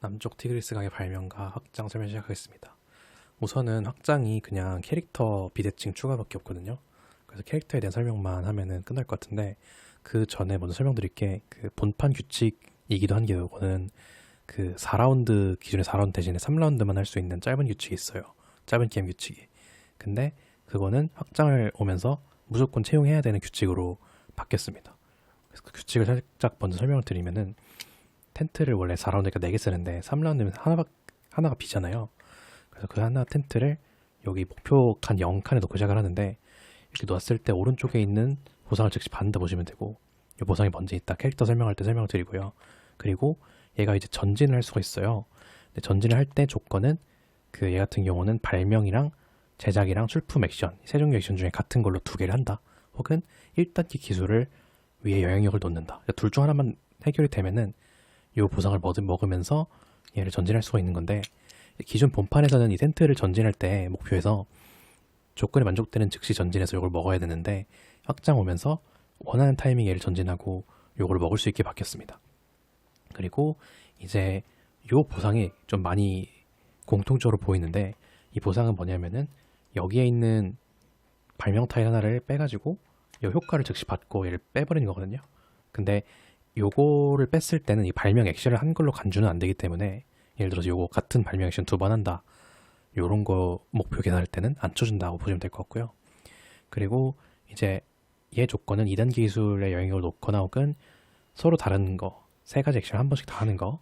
남쪽 티그리스 강의 발명과 확장 설명 시작하겠습니다. 우선은 확장이 그냥 캐릭터 비대칭 추가밖에 없거든요. 그래서 캐릭터에 대한 설명만 하면은 끝날 것 같은데 그 전에 먼저 설명드릴 게 그 본판 규칙이기도 한게 이거는 그 4라운드 기준에 4라운드 대신에 3라운드만 할 수 있는 짧은 규칙이 있어요. 짧은 게임 규칙이. 근데 그거는 확장을 오면서 무조건 채용해야 되는 규칙으로 바뀌었습니다. 그래서 그 규칙을 살짝 먼저 설명을 드리면은 텐트를 원래 4라운드니까 4개 쓰는데 3라운드면 하나가, 하나가 비잖아요. 그래서 그 하나 텐트를 여기 목표 칸 0칸에 놓고 시작을 하는데 이렇게 놓았을 때 오른쪽에 있는 보상을 즉시 받는다 보시면 되고 이 보상이 먼저 있다 캐릭터 설명할 때 설명을 드리고요. 그리고 얘가 이제 전진을 할 수가 있어요. 근데 전진을 할 때 조건은 그 얘 같은 경우는 발명이랑 제작이랑 출품 액션 세 종류 액션 중에 같은 걸로 두 개를 한다. 혹은 1단계 기술을 위에 영향력을 놓는다. 둘 중 하나만 해결이 되면은 이 보상을 먹- 먹으면서 얘를 전진할 수가 있는 건데 기존 본판에서는 이 텐트를 전진할 때 목표에서 조건이 만족되는 즉시 전진해서 이걸 먹어야 되는데 확장 오면서 원하는 타이밍에 얘를 전진하고 요걸 먹을 수 있게 바뀌었습니다. 그리고 이제 요 보상이 좀 많이 공통적으로 보이는데 이 보상은 뭐냐면은 여기에 있는 발명 타일 하나를 빼가지고 요 효과를 즉시 받고 얘를 빼버리는 거거든요. 근데 요거를 뺐을 때는 이 발명 액션을 한 걸로 간주는 안 되기 때문에 예를 들어서 요거 같은 발명 액션 두 번 한다. 요런 거 목표 계산할 때는 안 쳐준다고 보시면 될 것 같고요. 그리고 이제 얘 조건은 2단계 기술의 영향을 놓거나 혹은 서로 다른 거, 세 가지 액션을 한 번씩 다 하는 거.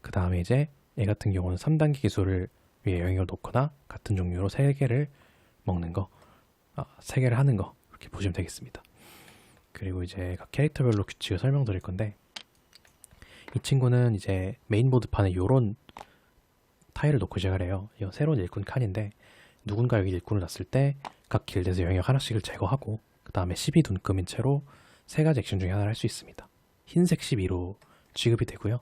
그 다음에 이제 얘 같은 경우는 3단계 기술을 위에 영향을 놓거나 같은 종류로 세 개를 먹는 거, 아, 세 개를 하는 거. 이렇게 보시면 되겠습니다. 그리고 이제 각 캐릭터별로 규칙을 설명드릴 건데 이 친구는 이제 메인보드판에 요런 타일을 놓고 시작을 해요. 이 새로운 일꾼 칸인데 누군가 여기 일꾼을 놨을 때 각 길드에서 영역 하나씩을 제거하고 그 다음에 12 눈금인 채로 세 가지 액션 중에 하나를 할 수 있습니다. 흰색 12로 취급이 되고요.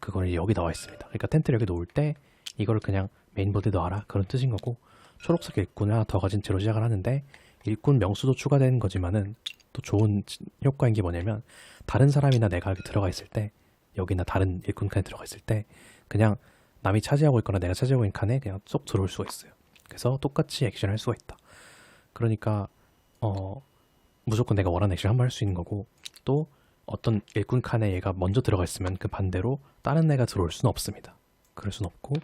그거는 여기 나와 있습니다. 그러니까 텐트를 여기 놓을 때 이거를 그냥 메인보드에 넣어라 그런 뜻인 거고 초록색 일꾼을 하나 더 가진 채로 시작을 하는데 일꾼 명수도 추가되는 거지만은 또 좋은 지- 효과인 게 뭐냐면 다른 사람이나 내가 들어가 있을 때 여기나 다른 일꾼 칸에 들어가 있을 때 그냥 남이 차지하고 있거나 내가 차지하고 있는 칸에 그냥 쏙 들어올 수가 있어요. 그래서 똑같이 액션을 할 수가 있다. 그러니까 어 무조건 내가 원하는 액션 한번 할 수 있는 거고 또 어떤 일꾼 칸에 얘가 먼저 들어가 있으면 그 반대로 다른 애가 들어올 수는 없습니다. 그럴 수는 없고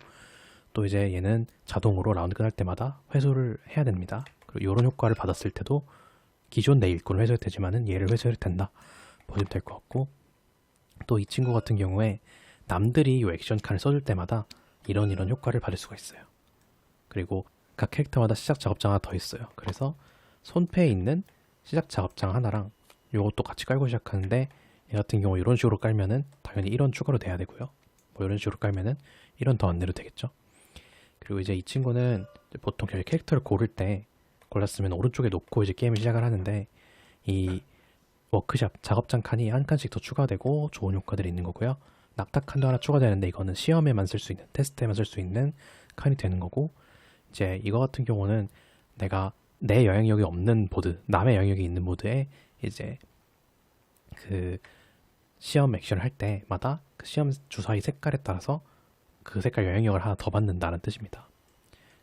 또 이제 얘는 자동으로 라운드 끝날 때마다 회수를 해야 됩니다. 그리고 이런 효과를 받았을 때도 기존 내 일꾼을 회수해도 되지만은 얘를 회수해도 된다. 보시면 될 것 같고 또 이 친구 같은 경우에 남들이 이 액션 칸을 써줄 때마다 이런 이런 효과를 받을 수가 있어요. 그리고 각 캐릭터마다 시작 작업장 하나 더 있어요. 그래서 손패에 있는 시작 작업장 하나랑 요것도 같이 깔고 시작하는데 얘 같은 경우 이런 식으로 깔면은 당연히 1원 추가로 돼야 되고요. 뭐 이런 식으로 깔면은 1원 더 안 내도 되겠죠. 그리고 이제 이 친구는 보통 저희 캐릭터를 고를 때 골랐으면 오른쪽에 놓고 이제 게임을 시작을 하는데 이 워크샵 작업장 칸이 한 칸씩 더 추가되고 좋은 효과들이 있는 거고요. 낙타 칸도 하나 추가되는데 이거는 시험에만 쓸 수 있는 테스트에만 쓸 수 있는 칸이 되는 거고 이제 이거 같은 경우는 내가 내 영향력이 없는 보드, 남의 영향력이 있는 보드에 이제 그 시험 액션을 할 때마다 그 시험 주사위 색깔에 따라서 그 색깔 영향력을 하나 더 받는다는 뜻입니다.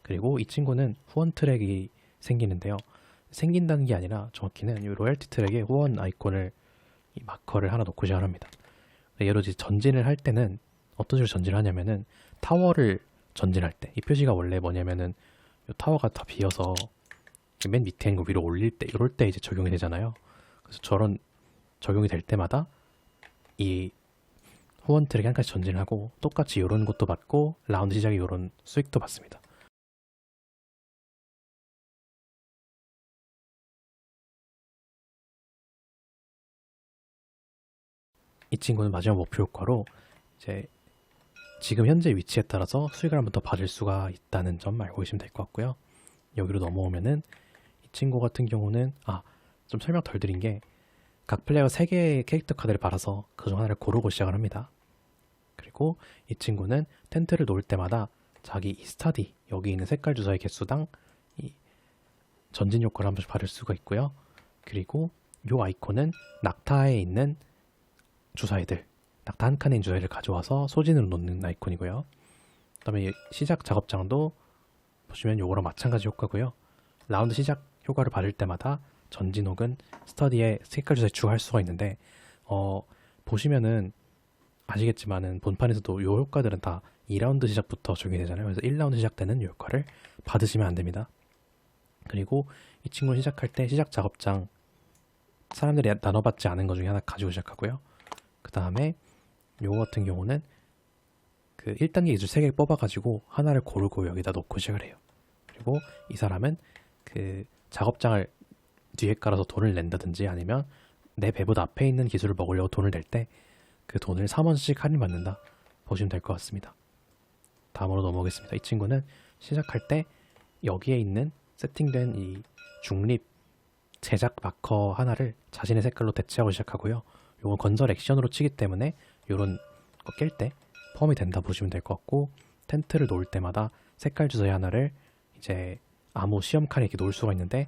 그리고 이 친구는 후원 트랙이 생기는데요. 생긴다는 게 아니라 정확히는 이 로얄티 트랙에 후원 아이콘을 이 마커를 하나 놓고 시작을 합니다. 예로 들어 전진을 할 때는 어떤 식으로 전진을 하냐면은 타워를 전진할 때 이 표시가 원래 뭐냐면은 이 타워가 다 비어서 맨 밑에 있는 거 위로 올릴 때 이럴 때 이제 적용이 되잖아요. 그래서 저런 적용이 될 때마다 이 후원 트랙에 한 칸씩 전진을 하고 똑같이 이런 것도 받고 라운드 시작에 이런 수익도 받습니다. 이 친구는 마지막 목표 효과로 이제 지금 현재 위치에 따라서 수익을 한 번 더 받을 수가 있다는 점 알고 계시면 될 것 같고요. 여기로 넘어오면은 이 친구 같은 경우는 아 좀 설명 덜 드린 게 각 플레이어가 3개의 캐릭터 카드를 받아서 그중 하나를 고르고 시작을 합니다. 그리고 이 친구는 텐트를 놓을 때마다 자기 이 스타디 여기 있는 색깔 주사의 개수당 이 전진 효과를 한 번씩 받을 수가 있고요. 그리고 요 아이콘은 낙타에 있는 주사위들 낙타 한 칸의 주사위를 가져와서 소진으로 놓는 아이콘이고요. 그 다음에 이 시작 작업장도 보시면 요거랑 마찬가지 효과고요. 라운드 시작 효과를 받을 때마다 전진 혹은 스터디에 색깔 주사위 추가할 수가 있는데 어, 보시면은 아시겠지만은 본판에서도 요 효과들은 다 2라운드 시작부터 적용이 되잖아요. 그래서 1라운드 시작 때는 요 효과를 받으시면 안 됩니다. 그리고 이 친구는 시작할 때 시작 작업장 사람들이 나눠받지 않은 것 중에 하나 가지고 시작하고요. 그 다음에 요거 같은 경우는 그 1단계 기술 3개 뽑아가지고 하나를 고르고 여기다 놓고 시작을 해요. 그리고 이 사람은 그 작업장을 뒤에 깔아서 돈을 낸다든지 아니면 내 배보다 앞에 있는 기술을 먹으려고 돈을 낼 때 그 돈을 3원씩 할인받는다 보시면 될 것 같습니다. 다음으로 넘어가겠습니다. 이 친구는 시작할 때 여기에 있는 세팅된 이 중립 제작 마커 하나를 자신의 색깔로 대체하고 시작하고요. 요건 건설 액션으로 치기 때문에 요런 거 깰 때 포함이 된다 보시면 될 것 같고 텐트를 놓을 때마다 색깔 주사위 하나를 이제 아무 시험 칸에 이렇게 놓을 수가 있는데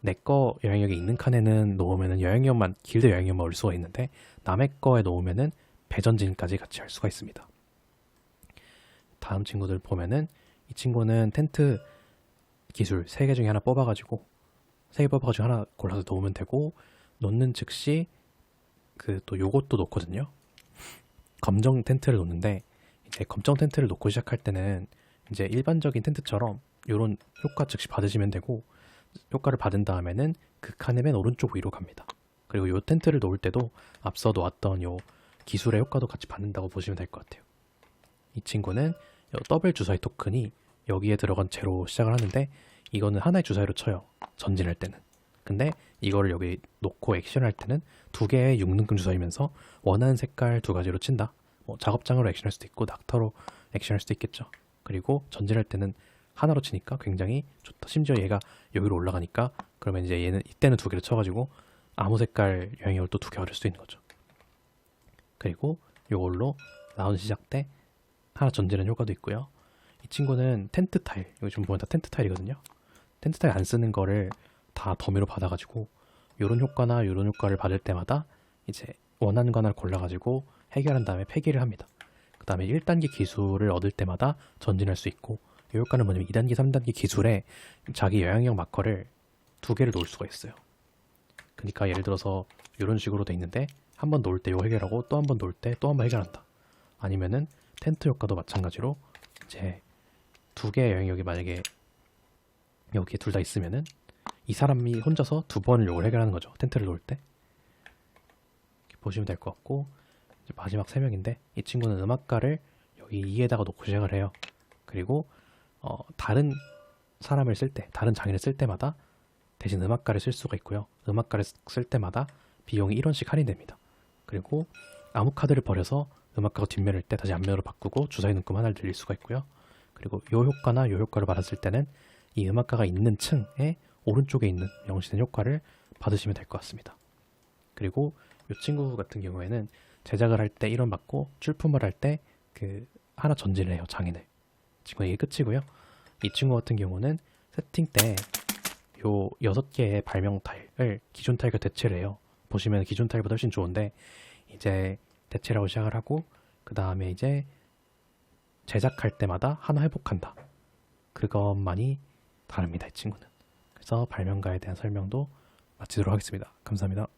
내거 여행력이 있는 칸에는 놓으면은 여행력만 길드 여행력만 올 수가 있는데 남의 거에 놓으면은 배전진까지 같이 할 수가 있습니다. 다음 친구들 보면은 이 친구는 텐트 기술 3개 중에 하나 뽑아가지고 3개 뽑아가지고 하나 골라서 놓으면 되고 놓는 즉시 그 또 요것도 놓거든요. 검정 텐트를 놓는데 이제 검정 텐트를 놓고 시작할 때는 이제 일반적인 텐트처럼 요런 효과 즉시 받으시면 되고 효과를 받은 다음에는 그 칸의 맨 오른쪽 위로 갑니다. 그리고 요 텐트를 놓을 때도 앞서 놓았던 요 기술의 효과도 같이 받는다고 보시면 될 것 같아요. 이 친구는 요 더블 주사위 토큰이 여기에 들어간 채로 시작을 하는데 이거는 하나의 주사위로 쳐요. 전진할 때는. 근데 이거를 여기 놓고 액션할 때는 두 개의 6능금 주사위면서 원하는 색깔 두 가지로 친다. 뭐 작업장으로 액션할 수도 있고 낙터로 액션할 수도 있겠죠. 그리고 전진할 때는 하나로 치니까 굉장히 좋다. 심지어 얘가 여기로 올라가니까 그러면 이제 얘는 이때는 두 개를 쳐가지고 아무 색깔 여행력을 또 두 개 얻을 수도 있는 거죠. 그리고 요걸로 라운드 시작 때 하나 전진하는 효과도 있고요. 이 친구는 텐트 타일, 여기 좀 보면 다 텐트 타일이거든요. 텐트 타일 안 쓰는 거를 다 더미로 받아가지고 요런 효과나 요런 효과를 받을 때마다 이제 원하는 거 하나를 골라가지고 해결한 다음에 폐기를 합니다. 그 다음에 1단계 기술을 얻을 때마다 전진할 수 있고 이 효과는 뭐냐면 2단계, 3단계 기술에 자기 영향력 마커를 두 개를 놓을 수가 있어요. 그러니까 예를 들어서 이런 식으로 돼 있는데 한 번 놓을 때 요 해결하고 또 한 번 놓을 때 또 한 번 해결한다. 아니면은 텐트 효과도 마찬가지로 이제 두 개의 영향력이 만약에 여기에 둘다 있으면은 이 사람이 혼자서 두 번을 요걸 해결하는 거죠. 텐트를 놓을 때. 보시면 될 것 같고 마지막 세 명인데 이 친구는 음악가를 여기 2에다가 놓고 시작을 해요. 그리고 어, 다른 사람을 쓸 때, 다른 장인을 쓸 때마다 대신 음악가를 쓸 수가 있고요. 음악가를 쓸 때마다 비용이 1원씩 할인됩니다. 그리고 아무 카드를 버려서 음악가가 뒷면을 때 다시 앞면으로 바꾸고 주사위 눈금 하나를 늘릴 수가 있고요. 그리고 요 효과나 요 효과를 받았을 때는 이 음악가가 있는 층의 오른쪽에 있는 명시된 효과를 받으시면 될 것 같습니다. 그리고 이 친구 같은 경우에는 제작을 할때 1원 받고 출품을 할 때 그 하나 전진을 해요 장인을. 지금 이게 끝이고요. 이 친구 같은 경우는 세팅 때 요 여섯 개의 발명 타일을 기존 타일과 대체를 해요. 보시면 기존 타일보다 훨씬 좋은데 이제 대체라고 시작을 하고 그 다음에 이제 제작할 때마다 하나 회복한다. 그것만이 다릅니다. 이 친구는. 그래서 발명가에 대한 설명도 마치도록 하겠습니다. 감사합니다.